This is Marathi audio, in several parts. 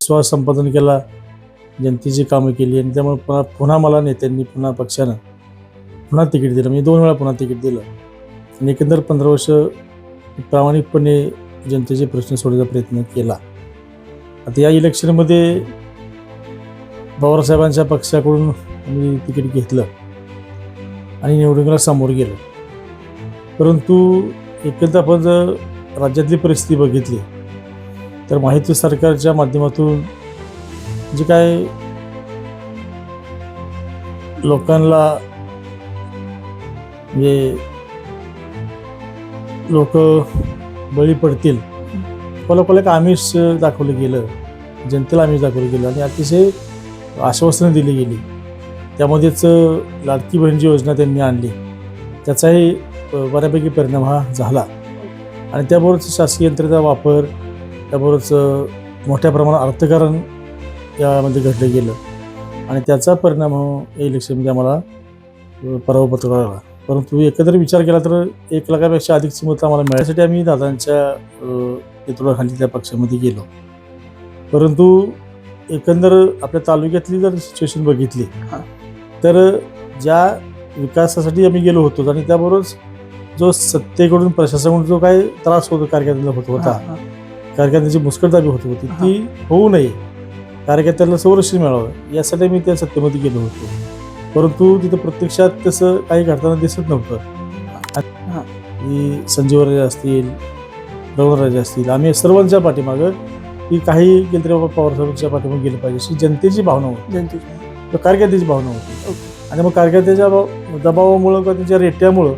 विश्वास संपादन केला जनतेची कामं केली आणि त्यामुळे पुन्हा पुन्हा मला नेत्यांनी पुन्हा पक्षानं पुन्हा तिकीट दिलं. म्हणजे दोन वेळा पुन्हा तिकीट दिलं. आणि एकंदर पंधरा वर्ष प्रामाणिकपणे जनतेचे प्रश्न सोडण्याचा प्रयत्न केला. आता या इलेक्शनमध्ये पवारसाहेबांच्या पक्षाकडून मी तिकीट घेतलं आणि निवडणुकीला समोर गेलो. परंतु एकंदर आपण जर राज्यातली परिस्थिती बघितली तर माहिती सरकारच्या माध्यमातून जे काय लोकांना म्हणजे लोक बळी पडतील. लोकांना एक आमिष दाखवलं गेलं. जनतेला आमिष दाखवलं गेलं आणि अतिशय आश्वासनं दिली गेली. त्यामध्येच लाडकी बहीण जी योजना त्यांनी आणली. त्याचाही बऱ्यापैकी परिणाम हा झाला. आणि त्याबरोबरच शासकीय यंत्रणेचा वापर त्याबरोबरच मोठ्या प्रमाणात अर्थकारण यामध्ये घडलं गेलं आणि त्याचा परिणाम या इलेक्शनमध्ये आम्हाला पराभव पत्करावा लागला परंतु एकंदर विचार केला तर एक लाखापेक्षा अधिकची मतं आम्हाला मिळण्यासाठी आम्ही दादांच्या नेतृत्वाखाली त्या पक्षामध्ये गेलो परंतु एकंदर आपल्या तालुक्यातली जर सिच्युएशन बघितली. तर ज्या विकासासाठी आम्ही गेलो होतो आणि त्याबरोबरच जो सत्तेकडून प्रशासनाकडून जो काही त्रास होतो कार्यकर्त्यांना होत होता. कार्यकर्त्यांची मुस्कटदाबी होत होती. ती होऊ नये. कार्यकर्त्यांना संरक्षण मिळावं. यासाठी मी त्या सत्तेमध्ये गेलो होतो. परंतु तिथं प्रत्यक्षात तसं काही घडताना दिसत नव्हतं. की संजीवराजे असतील रघुराजे असतील आम्ही सर्वांच्या पाठीमागं की काही केंद्र पवार साहेबांच्या पाठीमागे गेलं पाहिजे. अशी जनतेची भावना होती. जनतेची. तर कार्यकर्त्याची भावना होती. आणि मग कार्यकर्त्याच्या भाव- दबावामुळं किंवा त्यांच्या रेट्यामुळं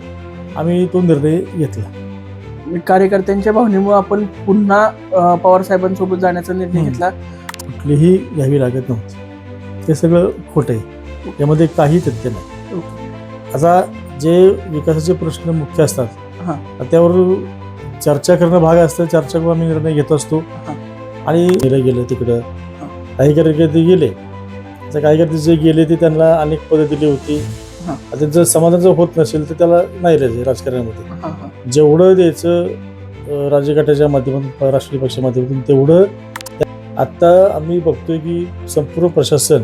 आम्ही तो निर्णय घेतला. कार्यकर्त्यांच्या भावनेमुळे आपण पुन्हा पवार साहेबांसोबत जाण्याचा निर्णय. घेतला कुठलीही घ्यावी लागत नव्हती ते सगळं खोटं आहे यामध्ये काही तथ्य नाही आता जे विकासाचे प्रश्न मुख्य असतात हा. त्यावर चर्चा करणं भाग असतं चर्चा करून आम्ही निर्णय घेत असतो. आणि गेलं तिकडं. काही कार्यकर्ते गेले तर काही कार्यकर्ते जे गेले ते त्यांना अनेक पदं दिली होती. आता जर समाधान जर होत नसेल तर त्याला नाही राहायचं राजकारणामध्ये. जेवढं द्यायचं अं, राज्यगटाच्या माध्यमातून राष्ट्रीय पक्षाच्या माध्यमातून तेवढं आता आम्ही बघतोय की संपूर्ण प्रशासन.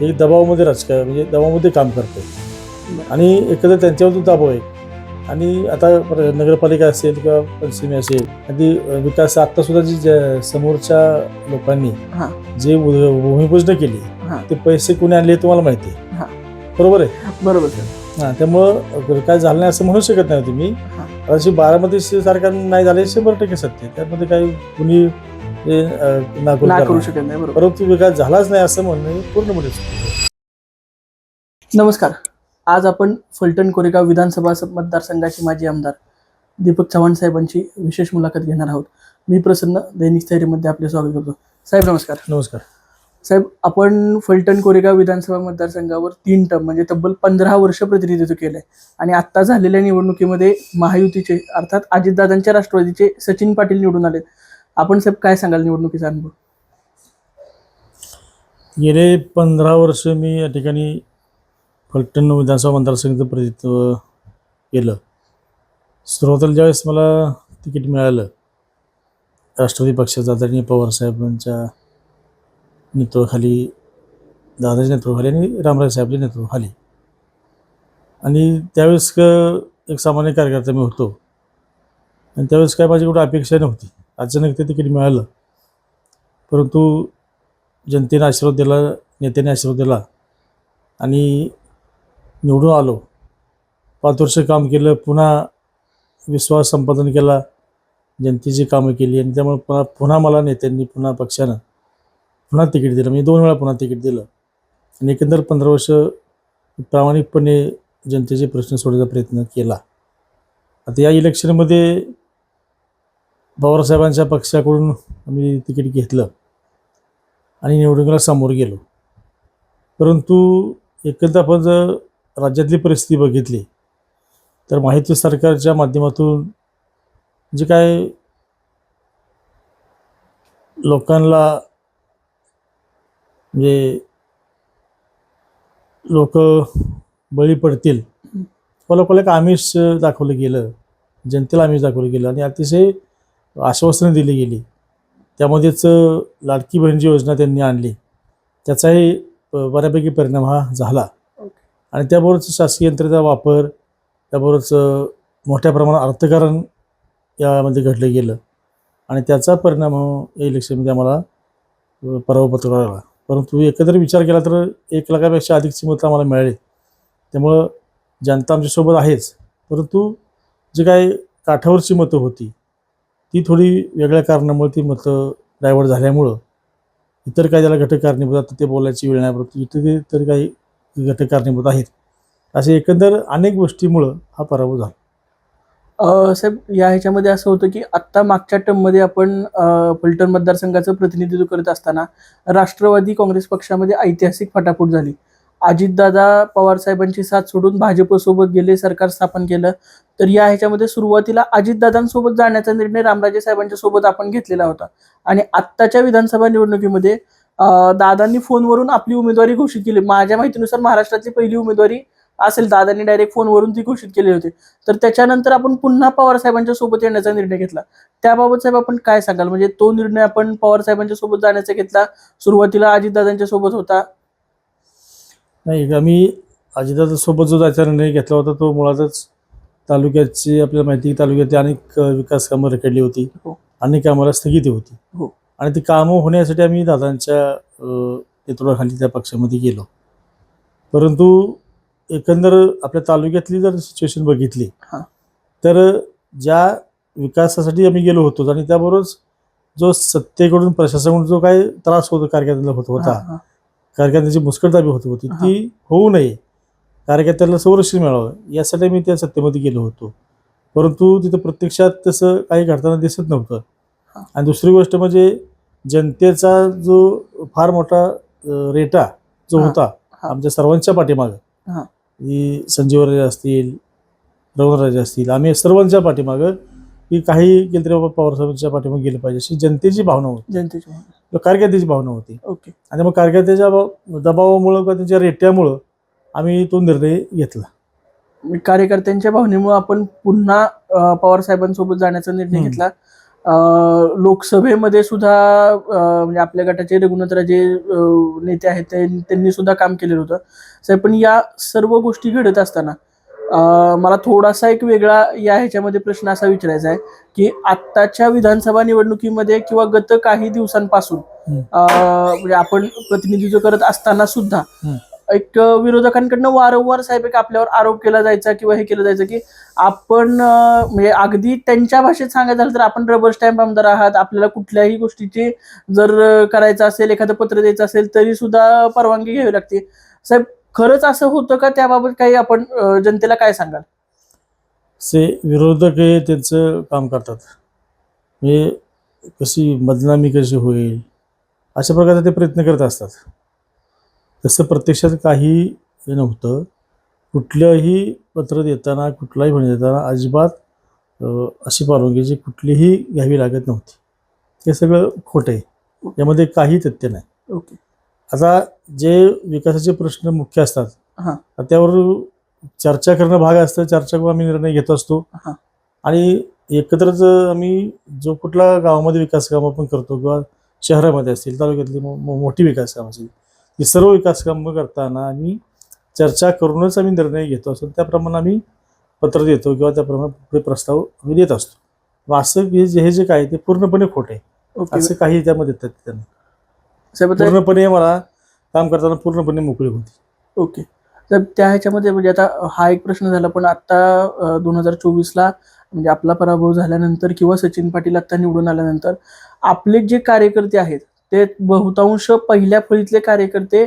हे दबावामध्ये राजकारण म्हणजे दबावामध्ये काम करतंय बरं. आणि एकदा त्यांच्यावर दबाव आहे आणि आता पर- नगरपालिका असेल किंवा पंचमी असेल आधी विकास आता सुद्धा जी समोरच्या लोकांनी हा. जे भूमिपूजन केली. ते पैसे कोणी आणले तुम्हाला माहिती आहे. बरोबर आहे बरोबर हा त्यामुळं काय झालं नाही असं म्हणू शकत नाही तुम्ही हा. अशी बारामती सारखा नाही झाले शंभर टक्के सत्य. त्यामध्ये काही कुणी. करू शकत नाही बरोबर परंतु विकास झालाच नाही असं म्हणणं पूर्णपणे. नमस्कार आज आपण फलटण कोरेगाव विधानसभा मतदारसंघाचे माजी आमदार दीपक चव्हाण साहेबांची विशेष मुलाखत घेणार आहोत मी प्रसन्न दैनिक स्थैर्यमध्ये आपले स्वागत करतो साहेब नमस्कार नमस्कार साहेब आपण फलटण कोरेगाव विधानसभा मतदारसंघावर तीन टर्म म्हणजे तब्बल पंधरा वर्ष प्रतिनिधित्व केलंय. आणि आत्ता झालेल्या निवडणुकीमध्ये महायुतीचे अर्थात अजितदादांच्या राष्ट्रवादीचे सचिन पाटील निवडून आले आपण साहेब काय सांगाल निवडणुकीचा अनुभव? गेले पंधरा वर्ष मी या ठिकाणी फलटण विधानसभा मतदारसंघाचं प्रतिनिधित्व केलं. सुरुवातीला ज्यावेळेस मला तिकीट मिळालं राष्ट्रवादी पक्षाचं आदरणीय पवारसाहेबांच्या नेतृत्वाखाली दादाच्या नेतृत्वाखाली आणि रामराज साहेबच्या नेतृत्वाखाली. आणि त्यावेळेस क एक सामान्य कार्यकर्ता मी होतो. आणि त्यावेळेस काय माझी कुठं अपेक्षा नव्हती. अचानक ते तिकीट मिळालं. परंतु जनतेने आशीर्वाद दिला नेत्याने आशीर्वाद दिला आणि निवडून आलो. पाच वर्ष काम केलं पुन्हा विश्वास संपादन केला. जनतेची कामं केली आणि त्यामुळे पुन्हा पुन्हा मला नेत्यांनी पुन्हा पक्षानं पुन्हा तिकीट दिलं. म्हणजे दोन वेळा पुन्हा तिकीट दिलं. आणि एकंदर पंधरा वर्ष प्रामाणिकपणे जनतेचे प्रश्न सोडण्याचा प्रयत्न केला. आता या इलेक्शनमध्ये पवारसाहेबांच्या पक्षाकडून आम्ही तिकीट घेतलं. आणि निवडणुकीला समोर गेलो. परंतु एकंदर आपण जर राज्यातली परिस्थिती बघितली तर माहिती सरकारच्या माध्यमातून जे काय लोकांना म्हणजे लोक बळी पडतील. लोकांना एक आमिष दाखवलं गेलं. जनतेला आमिष दाखवलं गेलं आणि अतिशय आश्वासनं दिली गेली. त्यामध्येच लाडकी बहीण जी योजना त्यांनी आणली. त्याचाही बऱ्यापैकी परिणाम हा झाला. आणि त्याबरोबरच शासकीय यंत्रणेचा वापर त्याबरोबरच मोठ्या प्रमाणात अर्थकारण यामध्ये घडलं गेलं. आणि त्याचा परिणाम या इलेक्शनमध्ये आम्हाला पराभव पत्करावा लागला परंतु एकत्र विचार केला तर एक लाखापेक्षा अधिकची मतं आम्हाला मिळाली. त्यामुळं जनता आमच्यासोबत आहेच. परंतु जे काय काठावरची मतं होती ती थोडी वेगळ्या कारणामुळे ती मतं डायव्हर्ट झाल्यामुळं इतर काही त्याला घटक कारणीभूत आता ते बोलायची वेळ नाही परंतु इतर तर काही घटक कारणीभूत आहेत. असे एकंदर अनेक गोष्टीमुळं हा पराभव झाला. साहेब या ह्याच्यामध्ये असं होतं की आत्ता मागच्या टर्ममध्ये आपण फलटण मतदारसंघाचं प्रतिनिधित्व करत असताना राष्ट्रवादी काँग्रेस पक्षामध्ये ऐतिहासिक फटाफट झाली. अजितदादा पवार साहेबांची साथ सोडून भाजपसोबत गेले सरकार स्थापन केलं तर या ह्याच्यामध्ये सुरुवातीला अजितदादांसोबत जाण्याचा निर्णय रामराजे साहेबांच्या सोबत आपण घेतलेला होता. आणि आत्ताच्या विधानसभा निवडणुकीमध्ये दादांनी फोनवरून आपली उमेदवारी घोषित केली. माझ्या माहितीनुसार महाराष्ट्रातली पहिली उमेदवारी असेल दादांनी डायरेक्ट फोनवरून ती घोषित केली होती. तर त्याच्यानंतर आपण पुन्हा पवार साहेबांच्या सोबत येण्याचा निर्णय घेतला. त्याबाबत साहेब आपण काय सांगाल? म्हणजे तो निर्णय आपण पवार साहेबांच्या सोबत जाण्याचा घेतला. सुरुवातीला अजितदादांच्या सोबत होता. नाही आम्ही अजितदादासोबत जो जायचा निर्णय घेतला होता तो मुळातच तालुक्याची आपल्याला माहिती की तालुक्यातली अनेक विकास कामं रखडली होती. हो. अनेक कामाला स्थगिती होती. हो. आणि ती कामं होण्यासाठी आम्ही दादांच्या नेतृत्वाखाली त्या पक्षामध्ये गेलो. परंतु एकंदर आपल्या तालुक्यातली जर सिच्युएशन बघितली हा. तर ज्या विकासासाठी आम्ही गेलो होतो आणि त्याबरोबरच जो सत्तेकडून प्रशासनाकडून जो काही त्रास होतो कार्यकर्त्याला होत होता हा, हा. कार्यकर्त्यांची मुस्कटदाबी होत होती हा. ती होऊ नये कार्यकर्त्याला संरक्षण मिळावं यासाठी मी त्या सत्तेमध्ये गेलो होतो परंतु तिथं प्रत्यक्षात तसं काही घडताना दिसत नव्हतं हा. आणि दुसरी गोष्ट म्हणजे जनतेचा जो फार मोठा अ, रेटा जो हा. होता हा. आमच्या सर्वांच्या पाठीमागं. की संजीवराजे असतील रघुराजे असतील आम्ही सर्वांच्या पाठीमागं की काही केलं तरी बाबा पवारसाहेबांच्या पाठीमागे गेलं पाहिजे अशी जनतेची भावना होती. जनतेची भावना. किंवा कार्यकर्त्याची भावना होती. ओके. आणि मग कार्यकर्त्याच्या दबावामुळं किंवा त्यांच्या रेट्यामुळं आम्ही तो निर्णय घेतला. मी कार्यकर्त्यांच्या भावनेमुळे आपण पुन्हा अ, पवार साहेबांसोबत जाण्याचा निर्णय. घेतला. लोकसभेमध्ये सुद्धा म्हणजे आपल्या गटाचे रघुनाथराजे नेते आहेत ते- त्यांनी सुद्धा काम केलेलं होतं साहेब पण या सर्व गोष्टी घडत असताना मला थोडासा एक वेगळा या ह्याच्यामध्ये प्रश्न असा विचारायचा आहे की आत्ताच्या विधानसभा निवडणुकीमध्ये किंवा गत काही दिवसांपासून म्हणजे आपण प्रतिनिधित्व करत असताना सुद्धा. एक विरोधकांकडनं वारंवार साहेब एक आपल्यावर आरोप केला जायचा किंवा हे केलं जायचं की आपण म्हणजे अगदी त्यांच्या भाषेत सांगायचं झालं तर आपण रबर स्टॅम्प आमदार आहात. आपल्याला कुठल्याही गोष्टीची जर करायचं असेल एखादं पत्र द्यायचं असेल तरी सुद्धा परवानगी घ्यावी लागते. साहेब खरंच असं होतं का? त्याबाबत काही आपण जनतेला काय सांगाल? से विरोधक हे त्यांचं काम करतात. म्हणजे कशी बदनामी कशी होईल? अशा प्रकारचे ते प्रयत्न करत असतात. तसं प्रत्यक्षात काही हे नव्हतं. कुठलंही पत्र देताना कुठलाही म्हणे देताना अजिबात अशी परवानगीची कुठलीही घ्यावी लागत नव्हती. हे सगळं खोटं आहे. यामध्ये काही तथ्य नाही. ओके. आता जे विकासाचे प्रश्न मुख्य असतात हां. त्यावर चर्चा करणं भाग असतं चर्चा करून आम्ही निर्णय घेत असतो. आणि एकत्रच आम्ही जो कुठला गावामध्ये विकास काम आपण करतो किंवा शहरामध्ये असतील तालुक्यातली मोठी विकास कामं असतील ही सर्व विकास कामं करताना आम्ही चर्चा करूनच आम्ही निर्णय घेतो असतो त्याप्रमाणे आम्ही पत्र देतो किंवा त्याप्रमाणे पुढे प्रस्ताव आम्ही देत असतो. असं हे जे हे जे काय ते पूर्णपणे खोटं असं काही त्यामध्ये साहेब आता- पूर्णपणे मला काम करताना पूर्णपणे मोकळी होती. ओके. तर त्या ह्याच्यामध्ये म्हणजे आता हा एक प्रश्न झाला पण आता दोन हजार चोवीसला म्हणजे आपला पराभव झाल्यानंतर किंवा सचिन पाटील आता निवडून आल्यानंतर आपले जे कार्यकर्ते आहेत ते बहुतांश पहिल्या फळीतले कार्यकर्ते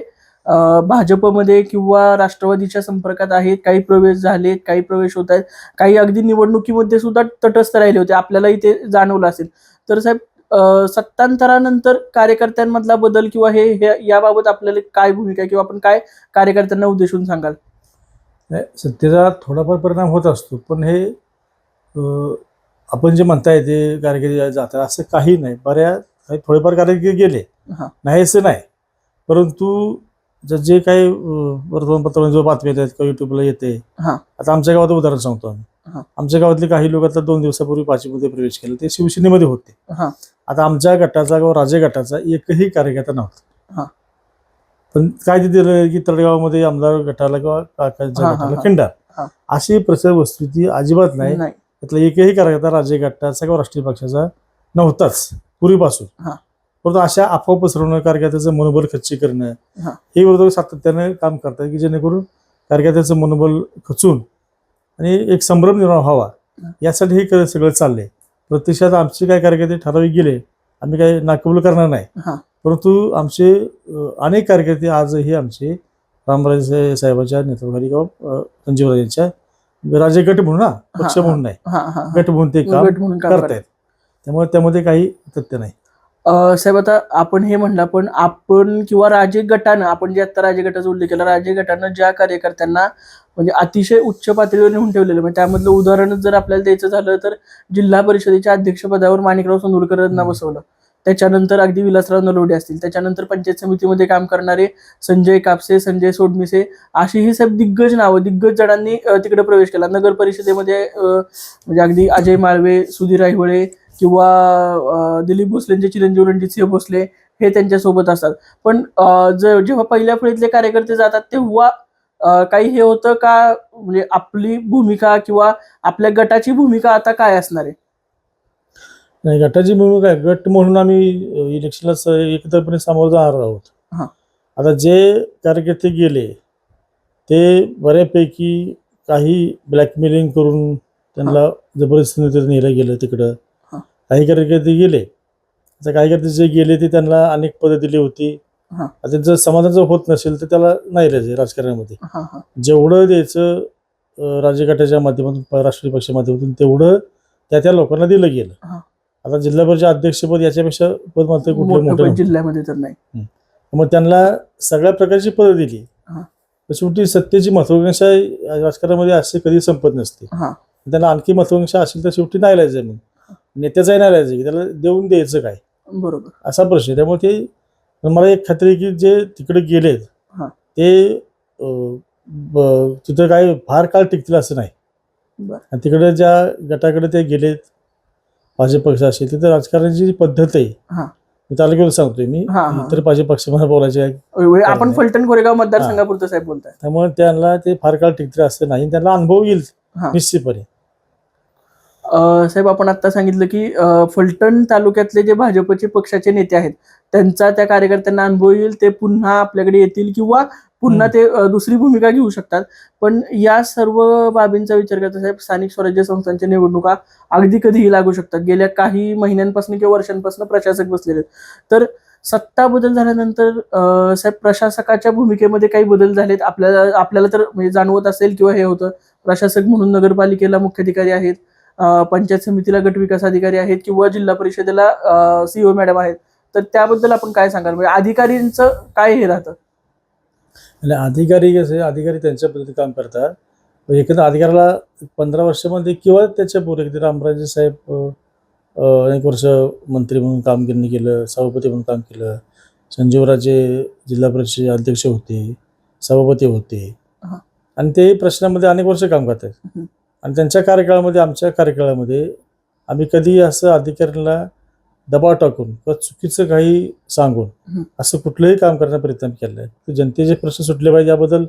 भाजपमध्ये किंवा राष्ट्रवादीच्या संपर्कात आहेत. काही प्रवेश झालेत काही प्रवेश होत आहेत. काही अगदी निवडणुकीमध्ये सुद्धा तटस्थ राहिले होते. आपल्यालाही ते जाणवलं असेल. तर साहेब सत्तांतरानंतर कार्यकर्त्यांमधला बदल किंवा हे याबाबत आपल्याला काय भूमिका किंवा आपण काय कार्यकर्त्यांना उद्देशून सांगाल? सत्तेचा थोडाफार परिणाम होत असतो. पण हे आपण जे म्हणताय ते कार्यकर्ते जातात असं काही नाही. बऱ्याच काही थोडेफार कार्यकर्ते गेले हा. नाही असं नाही परंतु जे काही अं, वर्तमानपत्रामध्ये जो बातम्या येतात किंवा युट्यूबला येते हा. आता आमच्या गावात उदाहरण सांगतो आम्ही हा. आमच्या गावातले काही लोक आता दोन दिवसापूर्वी पाचवीमध्ये प्रवेश केला ते शिवसेनेमध्ये होते हा आता आमच्या गटाचा किंवा राजे गटाचा एकही कार्यकर्ता नव्हता. पण काय ते दिलं की तळगावमध्ये आमदार गटाला किंवा काकांच्या हा, गटाला हा. खिंडार हा. अशी प्रसार वस्तुस्थिती अजिबात नाही नाही त्यातला एकही कार्यकर्ता राज्य गटाचा किंवा राष्ट्रीय पक्षाचा नव्हताच पूर्वीपासून. परंतु अशा अफवा पसरवणं कार्यकर्त्याचं मनोबल खच्ची करणं हा. विरोधक सातत्यानं काम करतात की जेणेकरून कार्यकर्त्याचं मनोबल खचून आणि एक संभ्रम निर्माण व्हावा. यासाठी हे सगळं चाललंय प्रत्यक्षात आमचे काय कार्यकर्ते ठराविक गेले आम्ही काही नाकबूल करणार नाही. परंतु आमचे अनेक कार्यकर्ते आजही आमचे रामराजे साहेबाच्या नेतृत्वाखाली किंवा संजीवराजेंच्या राजे गट म्हणून ना पक्ष. म्हणून नाही. गट म्हणून ते काम करतायत त्यामुळे त्यामध्ये काही तथ्य नाही. अ, साहेब आता आपण हे म्हणलं पण आपण किंवा राजे गटानं आपण जे आता राजे गटाचा उल्लेख केला राजे गटानं ज्या कार्यकर्त्यांना म्हणजे अतिशय उच्च पातळीवर नेऊन ठेवलेलं म्हणजे त्यामधलं उदाहरणच जर आपल्याला द्यायचं झालं तर जिल्हा परिषदेच्या अध्यक्षपदावर माणिकराव सोंदुरकरांना हम्म. बसवलं. त्याच्यानंतर अगदी विलासराव नलवडे असतील त्याच्यानंतर पंचायत समितीमध्ये काम करणारे संजय कापसे संजय सोडमिसे अशी ही साहेब दिग्गज नावं दिग्गज जणांनी तिकडे प्रवेश केला. नगर परिषदेमध्ये म्हणजे अगदी अजय माळवे सुधीर ऐहोळे किंवा दिलीप भोसलेंचे चिरंजीव रणजितसिंह भोसले हे त्यांच्यासोबत असतात पण जेव्हा पहिल्या फळीतले कार्यकर्ते जातात तेव्हा काही हे होतं का म्हणजे आपली भूमिका किंवा आपल्या गटाची भूमिका आता काय असणार आहे नाही गटाची भूमिका आहे गट म्हणून आम्ही इलेक्शनला एकत्रपणे सामोरं जाणार आहोत हा. आता जे कार्यकर्ते गेले ते बऱ्यापैकी काही ब्लॅकमेलिंग करून त्यांना जबरदस्तीने नेलं गेलं तिकडं. काही कार्यकर्ते गेले. आता काही कार्यकर्ते जे गेले ते त्यांना अनेक पदं दिली होती. हा. आता त्यांचं समाधान जर होत नसेल तर त्याला नाही राहायचं राजकारणामध्ये. हा हा. जेवढं द्यायचं अ, राज्यगटाच्या माध्यमातून प- राष्ट्रीय पक्षाच्या माध्यमातून तेवढं त्या त्या लोकांना दिलं गेलं. हा. आता जिल्हा परिषद अध्यक्षपद याच्यापेक्षा पद मात्र कुठलं मोठं मोठं पण नव्हतं. जिल्ह्यामध्ये तर नाही. मग त्यांना सगळ्या प्रकारची पदं दिली. हा. तर शेवटी सत्तेची महत्वाकांक्षा राजकारणामध्ये असे कधी संपत नसते. हा. त्यांना आणखी महत्वाकांक्षा असेल तर शेवटी नाही राहायचं मग नेत्याचाही नाही राहायचं की त्याला देऊन द्यायचं काय बरोबर असा प्रश्न आहे त्यामुळे ते पण मला एक खात्री आहे की जे तिकडे गेलेत हा. ते अं, ब- तिथं काय फार काळ टिकतील असं नाही बरं. आणि तिकडे ज्या गटाकडे ते गेलेत भाजप पक्ष असेल तिथं राजकारणाची जी पद्धत आहे हा. मी तालुक्यावर सांगतोय मी हा, हा. इतर भाजप पक्षामध्ये बोलायचे आहे म्हणजे आपण. फलटण कोरेगाव मतदारसंघापुरतं साहेब बोलताय त्यामुळे त्यांना ते फार काळ टिकतील असं नाही त्यांना अनुभव येईल हा. निश्चितपणे साहेब आपण आता सांगितलं की फलटण तालुक्यातले जे भाजपचे पक्षाचे नेते आहेत त्यांचा त्या कार्यकर्त्यांना अनुभव येईल ते पुन्हा आपल्याकडे येतील किंवा पुन्हा ते दुसरी भूमिका घेऊ शकतात. पण या सर्व बाबींचा विचार करता साहेब स्थानिक स्वराज्य संस्थांच्या निवडणुका अगदी कधीही लागू शकतात. गेल्या काही महिन्यांपासून किंवा वर्षांपासून प्रशासक बसलेले आहेत. तर सत्ता बदल झाल्यानंतर साहेब प्रशासकाच्या भूमिकेमध्ये काही बदल झालेत? आपल्याला आपल्याला तर म्हणजे जाणवत असेल किंवा हे होतं. प्रशासक म्हणून नगरपालिकेला मुख्याधिकारी आहेत. पंचायत समितीला गट विकास अधिकारी आहेत किंवा जिल्हा परिषदेला सीओ मॅडम आहेत. तर त्याबद्दल आपण काय सांगाल? म्हणजे अधिकारींचं काय हे राहतं? आणि अधिकारी कसे अधिकारी त्यांच्या पद्धतीने काम करतात. पण एकंदर अधिकाऱ्याला पंधरा वर्षामध्ये किंवा त्याच्या पूर्वी एकदा रामराजे साहेब अनेक वर्ष मंत्री म्हणून कामगिरी केलं सभापती म्हणून काम केलं. संजीवराजे जिल्हा परिषद अध्यक्ष होते सभापती होते. आणि ते प्रश्नामध्ये अनेक वर्ष काम करतात. आणि त्यांच्या कार्यकाळामध्ये आमच्या कार्यकाळामध्ये आम्ही कधी असं अधिकाऱ्यांना दबाव टाकून किंवा चुकीचं काही सांगून. असं कुठलंही काम करण्याचा प्रयत्न केला आहे तर जनतेचे प्रश्न सुटले पाहिजे याबद्दल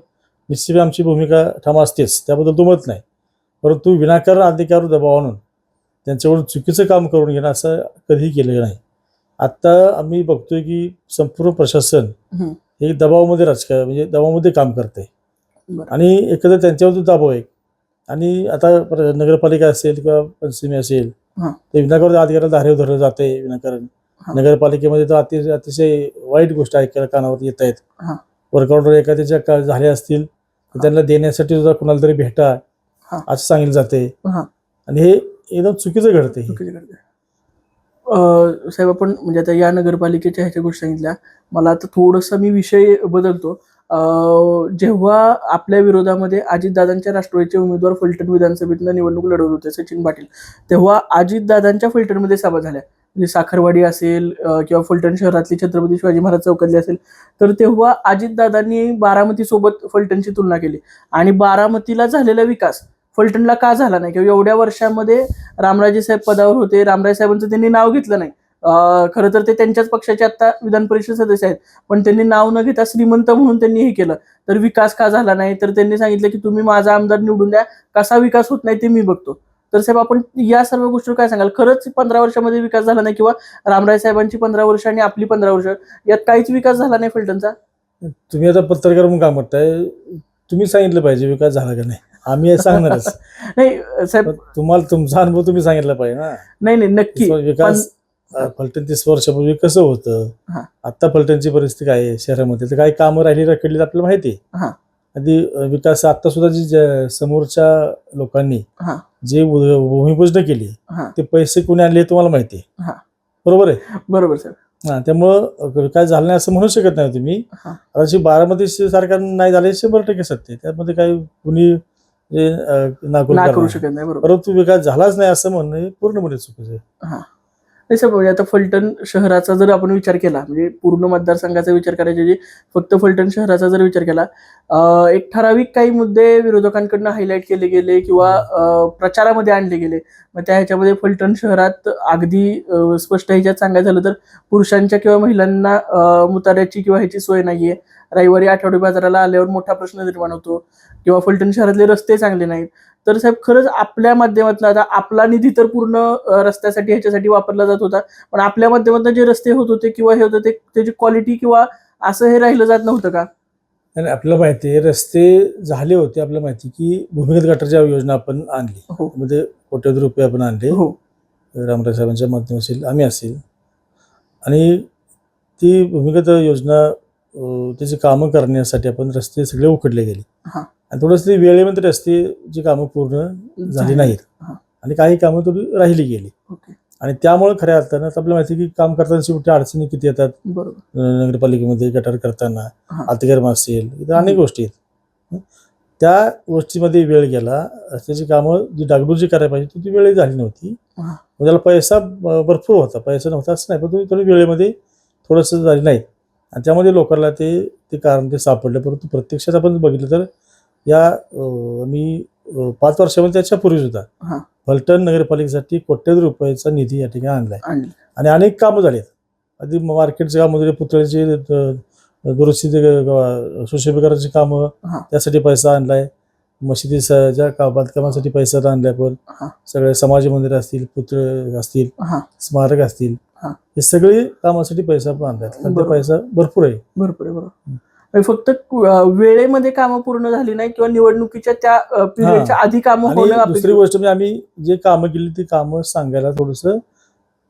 निश्चित आमची भूमिका ठाम असतेच त्याबद्दल दुमत नाही परंतु विनाकारण अधिकारावर दबाव आणून त्यांच्यावर चुकीचं काम करून घेणं असं कधीही केलेलं नाही आत्ता आम्ही बघतोय की संपूर्ण प्रशासन. हे दबावामध्ये राजकारण म्हणजे दबावामध्ये काम करते. आणि एकदा त्यांच्यावर दबाव आहे आणि आता प्र- नगरपालिका असेल किंवा पंचमी असेल हा. ते विनाकारण अधिकाऱ्याला धारेवर धरलं जाते विनाकारण हा. नगरपालिकेमध्ये तर अतिशय अतिशय वाईट गोष्ट ऐकायला कानावर येत आहेत हा. वर्कआउट एखाद्याच्या का झाल्या असतील तर त्यांना देण्यासाठी सुद्धा कुणाला तरी भेटा हा. असं सांगितलं जाते हा. आणि हे एकदम चुकीचं घडते. अ, साहेब आपण म्हणजे आता या नगरपालिकेच्या ह्याच्या गोष्टी सांगितल्या मला आता थोडंसं मी विषय बदलतो जेव्हा आपल्या विरोधामध्ये अजितदादांच्या राष्ट्रवादीचे उमेदवार फलटण विधानसभेतनं निवडणूक लढवत होते सचिन पाटील तेव्हा अजितदादांच्या फलटणमध्ये सभा झाल्या. म्हणजे साखरवाडी असेल किंवा फलटण शहरातली छत्रपती शिवाजी महाराज चौकातली असेल तर तेव्हा अजितदादांनी बारामतीसोबत फलटणची तुलना केली. आणि बारामतीला झालेला विकास फलटणला का झाला नाही? किंवा एवढ्या वर्षामध्ये रामराजे साहेब पदावर होते रामराजे साहेबांचं त्यांनी नाव घेतलं नाही. खरं तर ते त्यांच्याच पक्षाचे आता विधान परिषद सदस्य आहेत. पण त्यांनी नाव न घेता श्रीमंत म्हणून त्यांनी हे केलं. तर विकास का झाला नाही? तर त्यांनी सांगितलं की तुम्ही माझा आमदार निवडून द्या. कसा विकास होत नाही ते मी बघतो. तर साहेब आपण या सर्व गोष्टीवर काय सांगाल? खरंच पंधरा वर्षामध्ये विकास झाला नाही किंवा रामराय साहेबांची पंधरा वर्ष आणि आपली पंधरा वर्ष यात काहीच विकास झाला नाही फलटणचा? तुम्ही आता पत्रकार म्हणून काम करताय. तुम्ही सांगितलं पाहिजे विकास झाला का नाही. आम्ही सांगणारच. नाही साहेब. तुम्हाला तुमचा अनुभव तुम्ही सांगितला पाहिजे ना. नाही नाही नक्की. विकास फलटण तीस वर्षापूर्वी कसं होतं हा. आता फलटणची परिस्थिती काय आहे शहरामध्ये तर काही कामं राहिली रखडली आपल्याला माहिती आहे हा. आधी अं, विकास आता सुद्धा जी ज- समोरच्या लोकांनी हा. जे भू- भूमिपूजन केली हा ते पैसे कोणी आणले हे तुम्हाला माहिती आहे हा. बरोबर आहे बरोबर साहेब हा त्यामुळं अं, विकास झाला नाही असं म्हणू शकत नाही तुम्ही हा. आता जी बारामती सारखा नाही झाले शंभर टक्के सत्य आहे. त्यामध्ये काही कुणी जे, अं, नाकूल ना करणार करू नाही. शकत नाही बरोबर परंतु विकास झालाच नाही असं म्हणणं हे पूर्णपणे चुकीचं आहे नाही सर म्हणजे आता फलटण शहराचा जर आपण विचार केला म्हणजे पूर्ण मतदारसंघाचा विचार करायच्या ऐवजी फक्त फलटण शहराचा जर विचार केला एक ठराविक काही मुद्दे विरोधकांकडनं हायलाईट केले गेले किंवा प्रचारामध्ये आणले गेले मग त्या ह्याच्यामध्ये फलटण शहरात अगदी स्पष्ट ह्याच्यात सांगायचं झालं तर पुरुषांच्या किंवा महिलांना मुताऱ्याची किंवा ह्याची सोय नाहीये. रविवारी आठवडी बाजाराला आल्यावर मोठा प्रश्न निर्माण होतो किंवा फलटण शहरातले रस्ते चांगले नाहीत. तर साहेब खरंच आपल्या माध्यमातून आता आपला निधी तर पूर्ण रस्त्यासाठी ह्याच्यासाठी वापरला जात होता. पण आपल्या माध्यमातून जे रस्ते होत होते किंवा हे होतं ते त्याची क्वालिटी किंवा असं हे राहिलं जात नव्हतं का? आणि आपल्याला माहिती आहे रस्ते झाले होते आपल्याला माहिती की भूमिगत गटारच्या योजना आपण आणली. हो. मध्ये कोट्यवधी रुपये आपण आणले. हो. रामराज साहेबांच्या माध्यम असेल आम्ही असेल. आणि ती भूमिगत योजना अं, त्याची कामं करण्यासाठी आपण रस्ते सगळे उकडले गेले. हा. आणि थोडंसं वेळेमध्ये रस्तेची कामं पूर्ण झाली. नाहीत. आणि काही कामं थोडी राहिली गेली. आणि त्यामुळे खऱ्या अर्थानं आपल्याला माहिती की काम करताना शेवटी अडचणी किती येतात? नगरपालिकेमध्ये गटार करताना. अतिक्रम असेल इतर अनेक गोष्टी आहेत. त्या गोष्टीमध्ये वेळ गेला रस्त्याची कामं जी डागडुजी करायला पाहिजे ती- ती वेळही झाली नव्हती. त्याला पैसा भरपूर होता. पैसा नव्हता असं नाही पण थोडी वेळेमध्ये थोडंसं झाली नाही. आणि त्यामध्ये लोकांना ते ते कारण ते सापडलं. परंतु प्रत्यक्षात आपण बघितलं तर या मी पाच वर्षामध्ये त्याच्या पूर्वी सुद्धा. फलटण नगरपालिकेसाठी कोट्यवधी रुपयाचा निधी या ठिकाणी आणलाय आणलं आणि अनेक कामं झाली आहेत आधी मार्केटचे कामं झाले पुतळ्याचे दुरुस्ती सुशोभीकरणाची कामं. त्यासाठी पैसा आणलाय मशिदीच्या का बांधकामासाठी पैसा आणलाय पण. सगळे समाज मंदिर असतील पुतळे असतील स्मारक असतील हा. सगळे कामासाठी पैसा पण आणलाय. पैसा भरपूर आहे भरपूर आहे बरोबर फक्त अं, वेळेमध्ये कामं पूर्ण झाली नाही किंवा निवडणुकीच्या त्या पिरियडच्या आधी कामं होणं दुसरी गोष्ट म्हणजे आम्ही जे कामं केली ती कामं सांगायला थोडस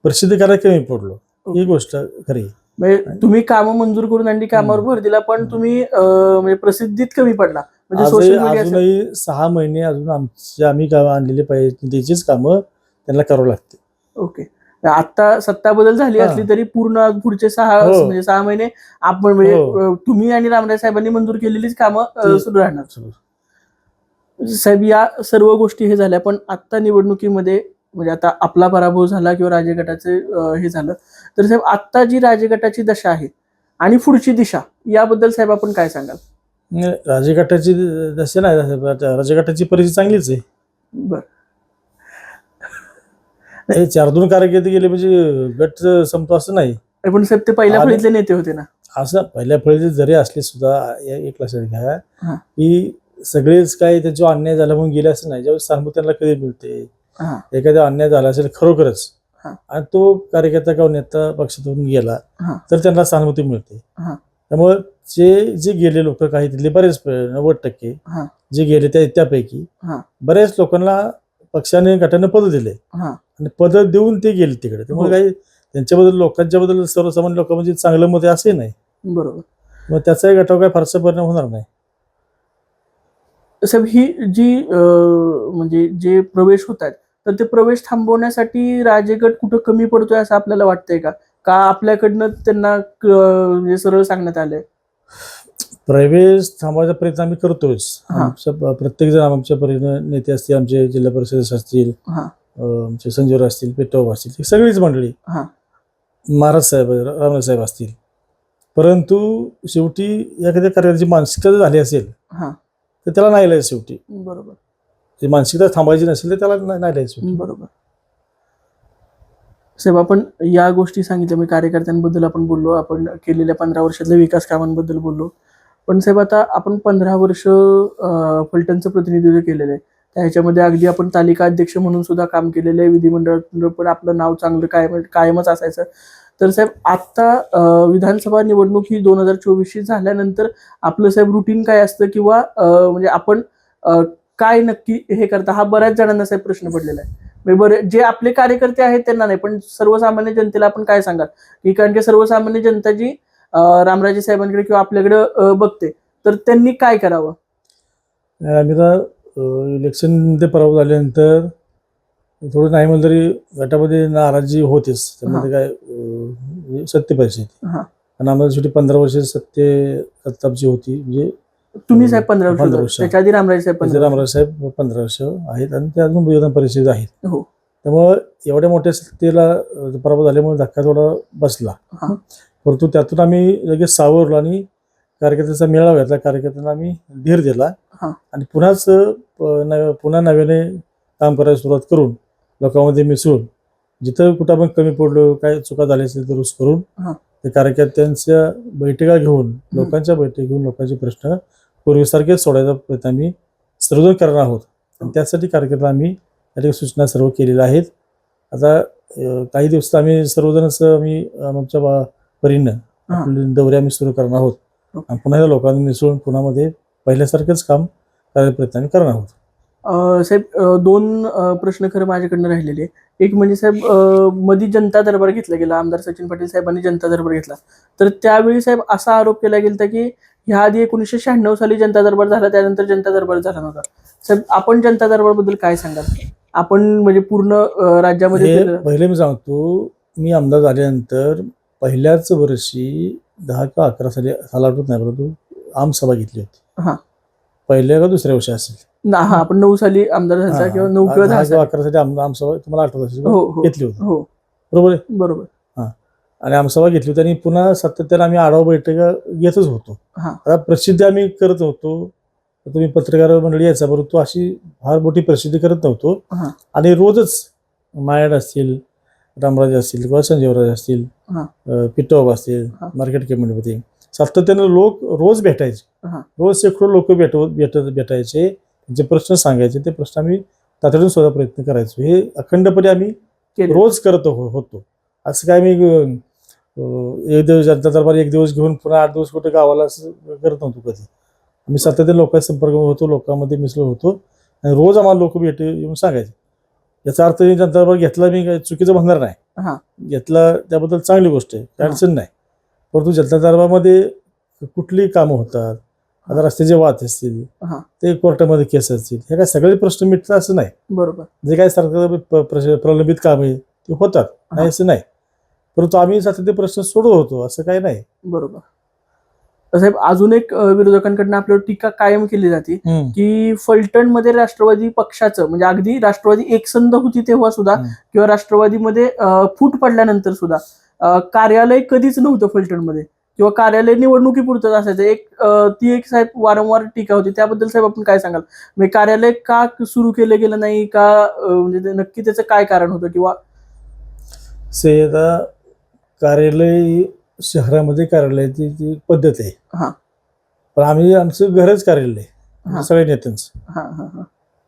प्रसिद्ध करायला कमी पडलो. ही गोष्ट खरी. म्हणजे तुम्ही कामं मंजूर करून आणली कामावर भर दिला पण. तुम्ही म्हणजे प्रसिद्धीत कमी पडला. म्हणजे सोशल अजूनही सहा महिने अजून आमचे आम्ही कामं आणलेले पाहिजे त्याचीच कामं त्यांना करावं लागते. ओके. आता सत्ता बदल झाली. असली तरी पूर्ण पुढचे सहा हो. म्हणजे सहा महिने आपण म्हणजे हो. तुम्ही आणि रामराय साहेबांनी मंजूर केलेलीच कामं सुरू राहणार साहेब या सर्व गोष्टी हे झाल्या पण आता निवडणुकीमध्ये म्हणजे आता आपला पराभव झाला किंवा राजे गटाचे हे झालं तर साहेब आता जी राजे गटाची दशा आहे आणि पुढची दिशा याबद्दल साहेब आपण काय सांगाल राजघाटाची जसे नाही राजघाटाची परिस्थिती चांगलीच आहे बर हे चार दोन कार्यकर्ते गेले म्हणजे गट संपतो असं नाही पण साहेब ते पहिल्या आणि- फळीतले नेते होते ना असं पहिल्या फळीचे जरी असले सुद्धा या एक लक्षात घ्या हा. की सगळेच काही त्यांच्यावर अन्याय झाला म्हणून गेले असं नाही ज्यावेळेस सहानुभूती त्यांना कधी मिळते हा एखादा अन्याय झाला असेल खरोखरच हा. आणि तो कार्यकर्ता किंवा नेता पक्षातून गेला हा. तर त्यांना सहानुभूती मिळते हा. त्यामुळे जे जे गेले लोक काही तिथले बरेच प- नव्वद टक्के हा. जे गेले त्या त्यापैकी हा. बऱ्याच लोकांना पक्षाने गटाने पद दिले. हा. आणि पद देऊन ते गेले तिकडे. त्यामुळे हो. काही त्यांच्याबद्दल लोकांच्या बद्दल सर्वसामान्य लोक म्हणजे चांगलं मत असे नाही. बरोबर. मग त्याचाही गटावर काही फारसा परिणाम होणार नाही. साहेब ही जी म्हणजे जे प्रवेश होत आहेत तर ते प्रवेश थांबवण्यासाठी राजेगट कुठं कमी पडतोय असं आपल्याला वाटतंय का? का आपल्याकडनं त्यांना म्हणजे सरळ सांगण्यात आलंय? प्रवेश थांबवायचा प्रयत्न आम्ही करतोच. आमच्या प्रत्येक जण आमच्या परीनं नेते असतील आमचे जिल्हा परिषद असतील आमचे संजीवर असतील पेटोब असतील सगळीच मंडळी हा. महाराज साहेब रामराज साहेब असतील. परंतु शेवटी एखाद्या कार्याची मानसिकता जर झाली असेल हा. तर त्याला नाही लायचं शेवटी. बरोबर. ती मानसिकता थांबायची नसेल तर त्याला नाही द्यायचं बरोबर. साहेब आपण या गोष्टी सांगितल्या मी कार्यकर्त्यांबद्दल आपण बोललो आपण केलेल्या पंधरा वर्षातल्या विकास कामांबद्दल बोललो. पण साहेब आता आपण पंधरा वर्ष फलटणचं प्रतिनिधित्व केलेलं आहे. त्या ह्याच्यामध्ये अगदी आपण तालिका अध्यक्ष म्हणून सुद्धा काम केलेलं आहे. विधिमंडळात पण आपलं नाव चांगलं कायम कायमच असायचं. तर साहेब आत्ता विधानसभा निवडणूक ही दोन हजार चोवीसची झाल्यानंतर आपलं साहेब रुटीन काय असतं किंवा म्हणजे आपण काय नक्की हे करता? हा बऱ्याच जणांना साहेब प्रश्न पडलेला आहे. म्हणजे बरे जे आपले कार्यकर्ते आहेत त्यांना नाही पण सर्वसामान्य जनतेला आपण काय सांगाल? की कारण की सर्वसामान्य जनता जी रामराजे साहेबांकडे किंवा आपल्याकडे बघते. तर त्यांनी काय करावं? आम्ही आता इलेक्शनमध्ये पराभव झाल्यानंतर थोडं नाही म्हणलं तरी गटामध्ये नाराजी होतेच. त्यामध्ये काय अं, सत्य हा. आणि आम्हाला शेवटी पंधरा वर्ष सत्य जी होती. म्हणजे तुम्ही साहेब पंधरा पंधरा वर्ष. त्याच्या आधी रामराजे साहेब म्हणजे रामराज साहेब पंधरा वर्ष आहेत आणि ते अजून विधान परिषद आहेत. हो. त्यामुळं एवढ्या मोठ्या सत्तेला पराभव झाल्यामुळे धक्का थोडा बसला. परंतु त्यातून आम्ही लगेच सावरलो आणि कार्यकर्त्याचा मेळावा घेतला. कार्यकर्त्यांना आम्ही धीर दिला. आणि पुन्हाच पुन्हा नव्याने काम करायला सुरुवात करून लोकांमध्ये मिसळून जिथं कुठं आपण कमी पडलो काय चुका झाल्या असतील तर दुरुस्त करून. ते कार्यकर्त्यांच्या बैठका घेऊन लोकांच्या बैठक घेऊन लोकांचे प्रश्न पूर्वीसारखेच सोडायचा प्रयत्न आम्ही सर्वजण करणार आहोत. आणि त्यासाठी कार्यकर्ता आम्ही त्या सूचना सर्व केलेल्या आहेत. आता काही दिवस आम्ही सर्वजणच आम्ही आमच्या बा- परीनं. आपले दौरे आम्ही सुरू करणार आहोत. आणि पुन्हा या लोकांनी मिसळून पुण्यामध्ये पहिल्यासारखंच काम करायचा प्रयत्न आम्ही करणार आहोत साहेब दोन प्रश्न खरं माझ्याकडनं राहिलेले एक म्हणजे साहेब मधी जनता दरबार घेतला गेला आमदार सचिन पाटील साहेबांनी जनता दरबार घेतला तर त्यावेळी साहेब असा आरोप केला गेला की ह्या आधी एकोणीसशे शहाण्णव साली जनता दरबार झाला त्यानंतर जनता दरबार झाला नव्हता साहेब आपण जनता दरबारबद्दल काय सांगाल आपण म्हणजे पूर्ण राज्यामध्ये. पहिले मी सांगतो मी आमदार झाल्यानंतर पहिल्याच वर्षी दहा किंवा अकरा साली साला आठवत नाही परंतु आमसभा घेतली होती. हा. पहिल्या का दुसऱ्या वर्षी असेल? ना हा आपण नऊ साली आमदार झाला किंवा नऊ किंवा दहा दहा किंवा साली. अकरा साली आम- आमसभा तुम्हाला आठवत असेल हो हो. घेतली होती. हो. बरोबर आहे? बरोबर. आणि आमसभा घेतली होती आणि पुन्हा सातत्याने आम्ही आढावा बैठका घेतच होतो. हा. आता प्रसिद्धी आम्ही करत होतो. तर तुम्ही पत्रकार मंडळी यायचा परंतु अशी फार मोठी प्रसिद्धी करत नव्हतो. हा. आणि रोजच मायाड असतील रामराजे असतील किंवा संजीवराज असतील पिटोब असतील. मार्केट कमिटीमध्ये. सातत्याने लोक रोज भेटायचे. रोज शेकडो लोक भेटवत भेटत भेटायचे त्यांचे प्रश्न सांगायचे ते प्रश्न आम्ही तातडीने सुद्धा प्रयत्न करायचो. हे अखंडपणे आम्ही रोज करत हो- होतो. असं काय मी एक दिवस जनता दरबार एक दिवस घेऊन पुन्हा आठ दिवस कुठे गावाला असं करत नव्हतो कधी. आम्ही सातत्याने लोकांच्या संपर्क होतो लोकांमध्ये मिसळ होतो. आणि रोज आम्हाला लोक भेट येऊन सांगायचे. याचा अर्थ मी जनता दरबार घेतला मी काही चुकीचं म्हणणार. नाही. घेतला त्याबद्दल चांगली गोष्ट आहे. काही. अडचण नाही. परंतु जनता दरबारमध्ये कुठली कामं होतात आता रस्त्याचे वाद असतील हा. ते कोर्टामध्ये केस असतील हे काय सगळे प्रश्न मिटतात असं नाही. बरोबर. जे काही सरकार प्रलंबित कामे ते होतात. नाही असं नाही. परंतु आम्ही सातत्य प्रश्न सोडवत होतो असं काही नाही. बरोबर. तर साहेब अजून एक विरोधकांकडनं आपल्यावर टीका कायम केली जाते की फलटणमध्ये राष्ट्रवादी पक्षाचं म्हणजे अगदी राष्ट्रवादी एकसंध होती तेव्हा सुद्धा. किंवा राष्ट्रवादीमध्ये फूट पडल्यानंतर सुद्धा कार्यालय कधीच नव्हतं फलटणमध्ये. किंवा कार्यालय निवडणुकीपुरतंच असायचं. एक ती एक साहेब वारंवार टीका होती. त्याबद्दल साहेब आपण काय सांगाल? म्हणजे कार्यालय का सुरू केलं गेलं नाही? का म्हणजे नक्की त्याचं काय कारण होतं? किंवा कार्यालय शहरामध्ये कार्यालयाची जी पद्धत आहे. हा. पण आम्ही आमचं घरच कार्यालय हा. आहे सगळ्या नेत्यांचं. हा हा हा.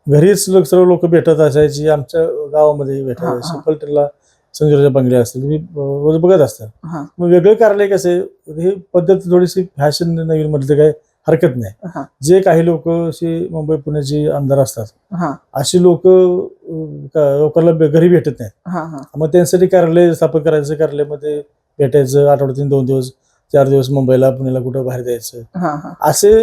घरीच लोक सर्व लोक भेटत असायची आमच्या गावामध्ये हा, भेटायचे हा. संजूराच्या बंगले असतील तुम्ही रोज बघत असता हा. मग वेगळं कार्यालय कसं आहे? ही पद्धत थोडीशी फॅशन नवीन म्हटलं काय हरकत नाही. हा. जे काही लोक असे मुंबई पुण्याचे आमदार असतात हा. अशी लोक लोकांना बे- घरी भेटत नाहीत. हा हा. मग त्यांच्यासाठी कार्यालय स्थापन करायचं कार्यालयामध्ये भेटायचं आठवड्यातून दोन दिवस चार दिवस मुंबईला पुण्याला कुठं बाहेर जायचं. हा हा. असे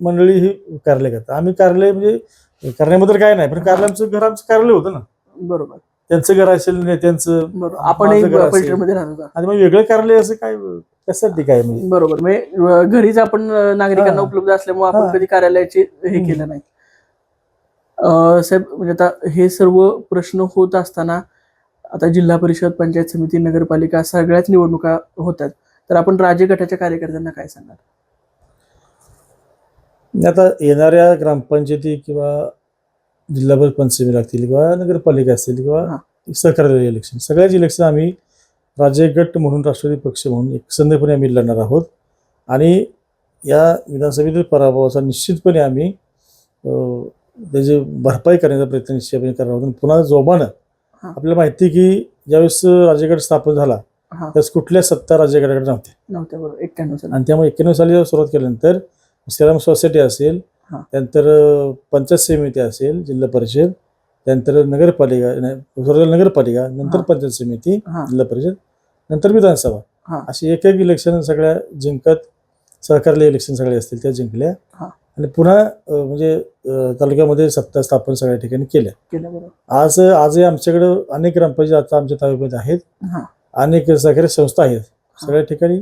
मंडळी ही कार्यालय करतात. आम्ही कार्यालय म्हणजे करण्याबद्दल काय नाही पण कार्यालय आमचं घर आमचं कार्यालय होतं ना. बरोबर. त्यांचं घर असेल नेत्यांचं होता. आणि मग वेगळं कार्यालय असं काय कशासाठी काय म्हणजे? बरोबर. म्हणजे घरीच आपण नागरिकांना. उपलब्ध असल्यामुळे आपण. कधी कार्यालयाचे हे. केलं नाही. साहेब म्हणजे आता हे सर्व प्रश्न होत असताना आता जिल्हा परिषद पंचायत समिती नगरपालिका सगळ्याच निवडणुका होतात तर आपण राजे गटाच्या कार्यकर्त्यांना काय सांगाल आता येणाऱ्या ग्रामपंचायती किंवा जिल्हा परिषद पंचमी लागतील किंवा नगरपालिका असतील. किंवा सहकारी इलेक्शन सगळ्याच इलेक्शन आम्ही राज्य गट म्हणून राष्ट्रवादी पक्ष म्हणून एकसंधपणे आम्ही लढणार आहोत आणि या विधानसभेतील पराभवाचा निश्चितपणे आम्ही त्याची भरपाई करण्याचा प्रयत्न निश्चितपणे करणार आहोत आणि पुन्हा जोमानं. आपल्याला माहिती आहे की ज्यावेळेस राज्यगट स्थापन झाला त्यावेळेस कुठल्या सत्ता नव्हत्या एक्क्याण्णव साली आणि त्यामुळे एक्क्याण्णव साली सुरुवात केल्यानंतर श्रीराम सोसायटी असेल. त्यानंतर पंचायत समिती असेल जिल्हा परिषद त्यानंतर नगरपालिका नगरपालिका नंतर. पंचायत समिती जिल्हा परिषद नंतर विधानसभा. अशी एक एक इलेक्शन सगळ्या जिंकत सहकारले इलेक्शन सगळे असतील त्या जिंकल्या. आणि पुन्हा म्हणजे तालुक्यामध्ये सत्ता स्थापन सगळ्या ठिकाणी केल्या. आज आजही आमच्याकडं अनेक ग्रामपंचायत आता आमच्या तालुक्यात आहेत. हा. अनेक सहकारी संस्था आहेत सगळ्या ठिकाणी.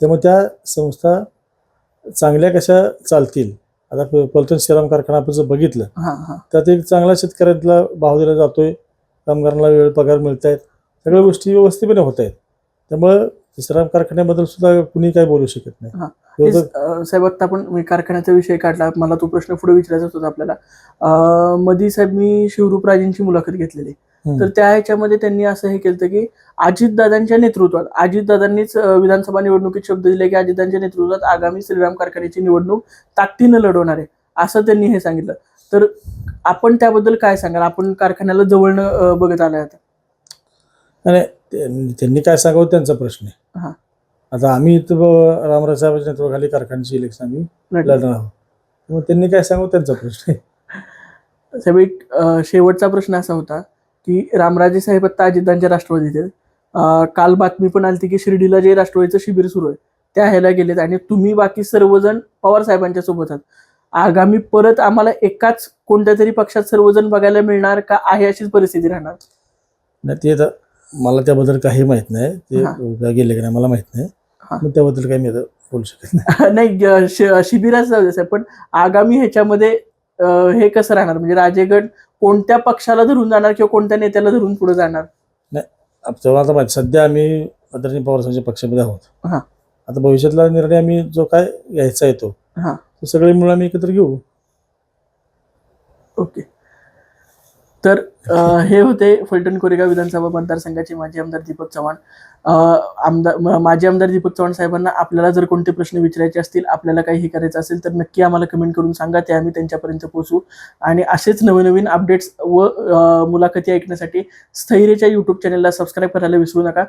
त्यामुळे त्या संस्था चांगल्या कशा चालतील? आता प- पलटण श्रीराम कारखाना आपण जर बघितलं हा हा. त्यात एक चांगला शेतकऱ्यातला भाव दिला जातोय. कामगारांना वेळ पगार मिळत आहेत सगळ्या गोष्टी व्यवस्थितपणे होत आहेत त्यामुळं श्रीराम कारखान्याबद्दल सुद्धा कुणी काही बोलू शकत नाही. हा. विरोधक- तेच, अं, साहेब आता आपण मी कारखान्याचा विषय काढला. मला तो प्रश्न पुढे विचारायचा होता आपल्याला. अं, मधी साहेब मी शिवरूप राजेंची मुलाखत घेतलेली. हम्म. तर त्या ह्याच्यामध्ये त्यांनी असं हे केलं की अजितदादांच्या नेतृत्वात अजितदादांनीच अं, विधानसभा निवडणुकीत शब्द दिले की अजितदादांच्या नेतृत्वात आगामी श्रीराम कारखान्याची निवडणूक ताकदीनं लढवणार आहे असं त्यांनी हे सांगितलं. तर आपण त्याबद्दल काय सांगाल? आपण कारखान्याला जवळनं अं, बघत आलाय आता. आणि त्यांनी त्यांनी काय सांगावं? त्यांचा प्रश्न हा. आता आम्ही इथं ब- रामराज साहेबांच्या नेतृत्वाखाली कारखान्याची इलेक्शन आम्ही लढणार. आहोत. मग त्यांनी काय सांगावं त्यांचा प्रश्न आहे. साहेब एक अं, शेवटचा प्रश्न असा होता की रामराजे साहेब आता अजितदांच्या राष्ट्रवादीत आहेत. अं, काल बातमी पण आली की शिर्डीला जे राष्ट्रवादीचं शिबिर सुरू आहे त्या ह्याला गेलेत आणि तुम्ही बाकी सर्वजण पवार साहेबांच्या सोबत आहात. आगामी परत आम्हाला एकाच कोणत्या तरी पक्षात सर्वजण बघायला मिळणार का आहे अशीच परिस्थिती राहणार? नाही ते आता मला त्याबद्दल काही माहीत नाही. ते गेले की नाही मला माहीत नाही. मग त्याबद्दल काही मी आता बोलू शकत नाही. नाही ज- श- शिबिराच जाऊ दे पण आगामी ह्याच्यामध्ये हे कसं राहणार? म्हणजे राजेगड कोणत्या पक्षाला धरून जाणार किंवा कोणत्या नेत्याला धरून पुढे जाणार? तेव्हा आता माहिती सध्या आम्ही आदरणीय पवार साहेबांच्या पक्षामध्ये आहोत. हा. आता भविष्यातला निर्णय आम्ही जो काय घ्यायचा येतो हा. तो सगळे मुलं आम्ही एकत्र घेऊ. ओके. तर हे होते फलटण कोरेगाव विधानसभा मतदारसंघाचे माजी आमदार दीपक चव्हाण. आमदार माजी आमदार दीपक चव्हाण साहेबांना आपल्याला जर कोणते प्रश्न विचारायचे असतील आपल्याला काही हे करायचं असेल तर नक्की आम्हाला कमेंट करून सांगा ते आम्ही त्यांच्यापर्यंत पोहोचू. आणि असेच नवनवीन अपडेट्स व मुलाखती ऐकण्यासाठी स्थैर्यच्या यूट्यूब चॅनलला सबस्क्राईब करायला विसरू नका.